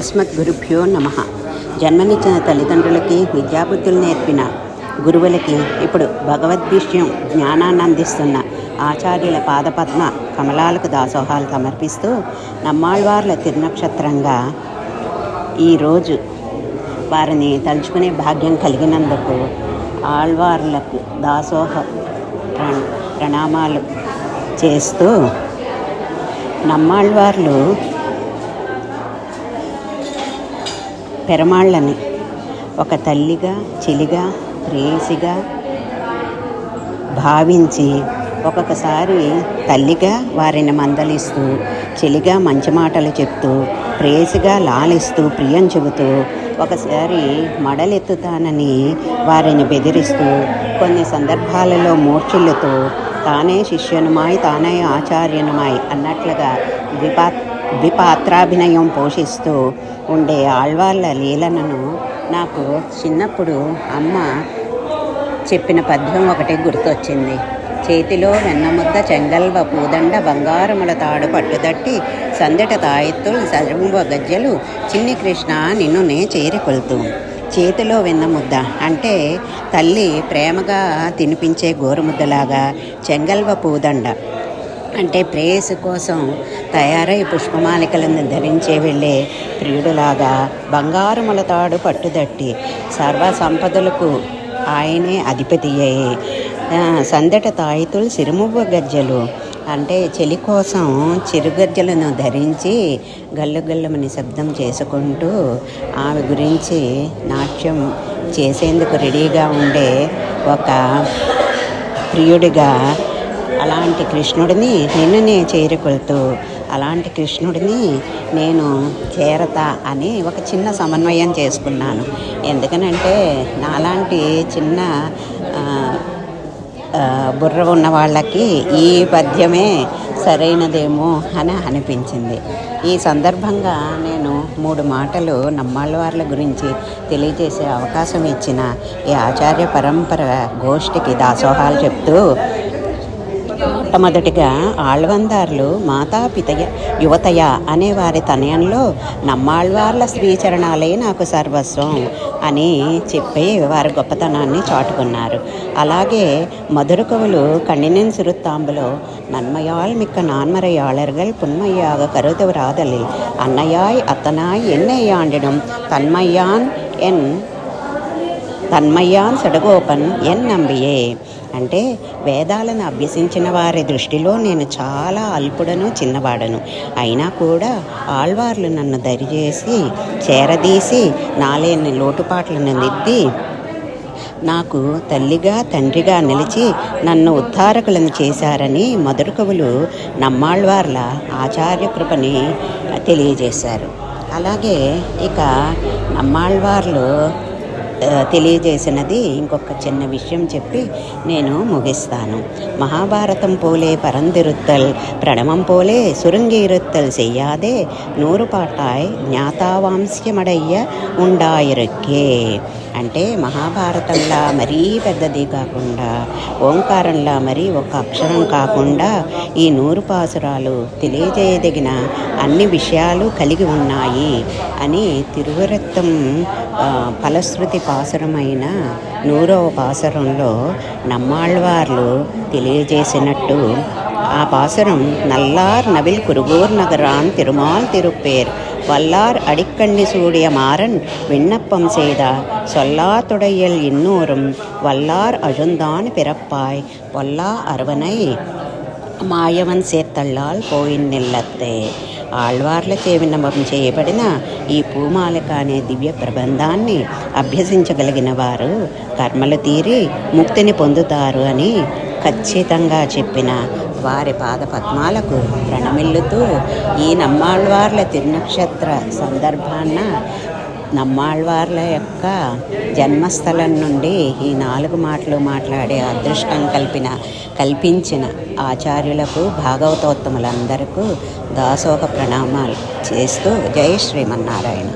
అస్మద్గురుభ్యో నమ. జన్మనిచ్చిన తల్లిదండ్రులకి విద్యాబుద్ధులు నేర్పిన గురువులకి ఇప్పుడు భగవద్విషయం జ్ఞానాన్ని అందిస్తున్న ఆచార్యుల పాదపద్మ కమలాలకు దాసోహాలు సమర్పిస్తూ నమ్మాళ్వార్ల తిరునక్షత్రంగా ఈరోజు వారిని తలుచుకునే భాగ్యం కలిగినందుకు ఆళ్వార్లకు దాసోహ ప్రణామాలు చేస్తూ నమ్మాళ్వార్లు పెరమాళ్ళని. ఒక తల్లిగా చెలిగా ప్రేయసిగా భావించి ఒక్కొక్కసారి తల్లిగా వారిని మందలిస్తూ చెలిగా మంచి మాటలు చెప్తూ ప్రేయసిగా లాలిస్తూ ప్రియం చెబుతూ ఒకసారి మడలెత్తుతానని వారిని బెదిరిస్తూ కొన్ని సందర్భాలలో మూర్ఛిల్లుతూ తానే శిష్యునుమాయి తానే ఆచార్యునుమాయి అన్నట్లుగా ద్విపా ద్విపాత్రాభినయం పోషిస్తూ ఉండే ఆళ్వాళ్ళ లీలలను నాకు చిన్నప్పుడు అమ్మ చెప్పిన పద్యం ఒకటి గుర్తొచ్చింది. చేతిలో వెన్నముద్ద చెంగల్వ పూదండ బంగారముల తాడు పట్టుదట్టి సందట తాయెత్తులు సజంబ గజ్జలు చిన్ని కృష్ణ నిన్ను నే చేతిలో చేతిలో వెన్నముద్ద అంటే తల్లి ప్రేమగా తినిపించే గోరుముద్దలాగా చెంగల్వ పూదండ. అంటే ప్రేయసు కోసం తయారై పుష్పమాలికలను ధరించే వెళ్ళే ప్రియుడులాగా బంగారు తాడు పట్టుదట్టి సర్వ సంపదలకు ఆయనే అధిపతి అయ్యి సందట తాయితులు సిరుమువ్వ గజ్జలు అంటే చెలి కోసం చిరుగజ్జలను ధరించి గల్లు గల్లుమని శబ్దం చేసుకుంటూ ఆమె గురించి నాట్యం చేసేందుకు రెడీగా ఉండే ఒక ప్రియుడిగా అలాంటి కృష్ణుడిని నిన్ననే చేరుకొలుతూ అలాంటి కృష్ణుడిని నేను చేరతా అని ఒక చిన్న సమన్వయం చేసుకున్నాను. ఎందుకనంటే నాలాంటి చిన్న బుర్ర ఉన్న వాళ్ళకి ఈ పద్యమే సరైనదేమో అని అనిపించింది. ఈ సందర్భంగా నేను మూడు మాటలు నమ్మాళ్ళవార్ల గురించి తెలియజేసే అవకాశం ఇచ్చిన ఈ ఆచార్య పరంపర గోష్ఠికి దాసోహాలు చెప్తూ మొట్టమొదటిగా ఆళ్వందార్లు మాతాపితయ యువతయ అనేవారి తనయంలో నమ్మాళ్వార్ల శ్రీచరణాలే నాకు సర్వస్వం అని చెప్పి వారి గొప్పతనాన్ని చాటుకున్నారు. అలాగే మధుర కవులు కండినెన్ సురుత్తాంబులో నన్మయాల్ మిక్క నాన్మరయాళర్గల్ పున్మయ్యాగ కరుదవరాదలి అన్నయాయ్ అత్తనాయ్ ఎన్నయ్యాండినం తన్మయ్యాన్ ఎన్ తన్మయ్యాన్ సడగోపన్ ఎన్ నంబియే. అంటే వేదాలను అభ్యసించిన వారి దృష్టిలో నేను చాలా అల్పుడను చిన్నవాడను. అయినా కూడా ఆళ్వార్లు నన్ను దరిచేసి చేరదీసి నాలేని లోటుపాట్లను దిద్ది నాకు తల్లిగా తండ్రిగా నిలిచి నన్ను ఉద్ధారకులను చేశారని మొదటి కవులు నమ్మాళ్వార్ల ఆచార్య కృపని తెలియజేశారు. అలాగే ఇక నమ్మాళ్వార్లు తెలియజేసినది ఇంకొక చిన్న విషయం చెప్పి నేను ముగిస్తాను మహాభారతం పోలే పరందిరుత్తల్ ప్రణమం పోలే సురుంగిరుత్తల్ చెయ్యాదే నూరు పాటాయ్ జ్ఞాతావాంశ్యమడయ్య ఉండాయిరక్కే అంటే మహాభారతంలా మరీ పెద్దది కాకుండా ఓంకారంలా మరీ ఒక అక్షరం కాకుండా ఈ నూరు పాసురాలు తెలియజేయదగిన అన్ని విషయాలు కలిగి ఉన్నాయి అని తిరువరత్తం ఫలశ్రుతి పాసురమైన నూరవ పాసురంలో నమ్మాళ్వార్లు తెలియజేసినట్టు. ఆ పాసురం నల్లార్ నవిల్ కురుగూర్ నగరాన్ తిరుమాల్ తిరుపేర్ வல்லார் அடிக்கண்ணி சூடிய மாறன் விண்ணப்பம் செய்த சொல்லாத்துடையல் இன்னூரும் வல்லார் அழுந்தான் பிறப்பாய் பொல்லா அருவனை మాయవన్ సేత్తళ్ళాల్ పోయిన్ నిల్లత్తే ఆళ్వార్లచే విన్నపం చేయబడిన ఈ పూమాలిక అనే దివ్య ప్రబంధాన్ని అభ్యసించగలిగిన వారు కర్మలు తీరి ముక్తిని పొందుతారు అని ఖచ్చితంగా చెప్పిన వారి పాదపద్మాలకు ప్రణమిల్లుతూ ఈ నమ్మాళ్వార్ల తిరునక్షత్ర సందర్భాన్న నమ్మాళ్వార్ల యొక్క జన్మస్థలం నుండి ఈ నాలుగు మాటలు మాట్లాడే అదృష్టం కల్పిన కల్పించిన ఆచార్యులకు భాగవతోత్తములందరకు దాసోహ ప్రణామాలు చేస్తూ జై శ్రీమన్నారాయణ.